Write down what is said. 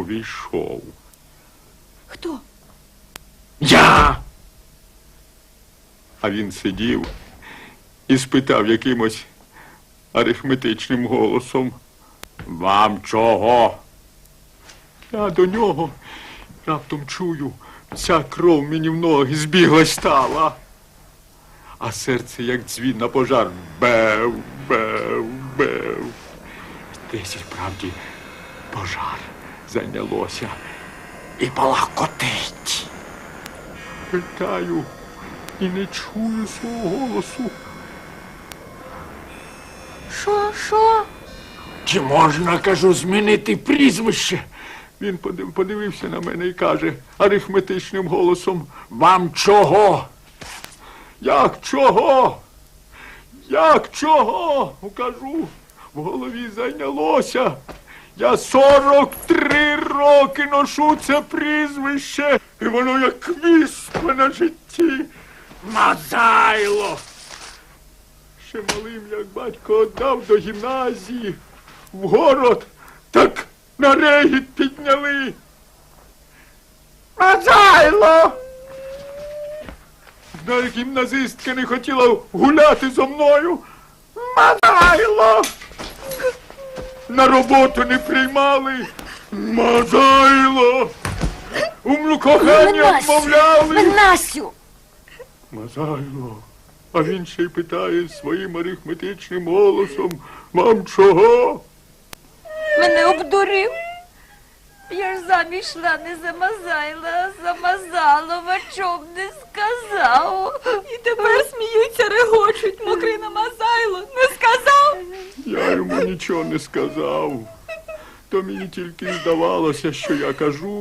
увійшов. Хто? Я. А він сидів і спитав якимось арифметичним голосом. Вам чого? Я до нього раптом чую, вся кров мені в ноги збіглась стала. А серце, як дзвін на пожар, бев, бев, бев. Десь справді пожар зайнялося і палахкотить. Питаю і не чую свого голосу. Що, що? Чи можна, кажу, змінити прізвище? Він подивився на мене і каже арифметичним голосом Вам чого? Як чого? Як чого? Кажу, в голові зайнялося. Я 43 роки ношу це прізвище, і воно як віспа на житті. Мазайло! Ще малим, як батько отдав до гімназії в город, так на регіт підняли. Мазайло! Навіть гімназистка не хотіла гуляти зо мною. Мазайло! На роботу не приймали. Мазайло! У кохання Винасю! відмовляли. Мазайло, а він ще й питає своїм арифметичним голосом, вам чого? Мене обдурив. Я ж заміж йшла не за Мазайла, а за Мазалова, чом не сказав. І тепер сміються, регочуть, мокрий на Мазайло. Не сказав? Я йому нічого не сказав. То мені тільки здавалося, що я кажу.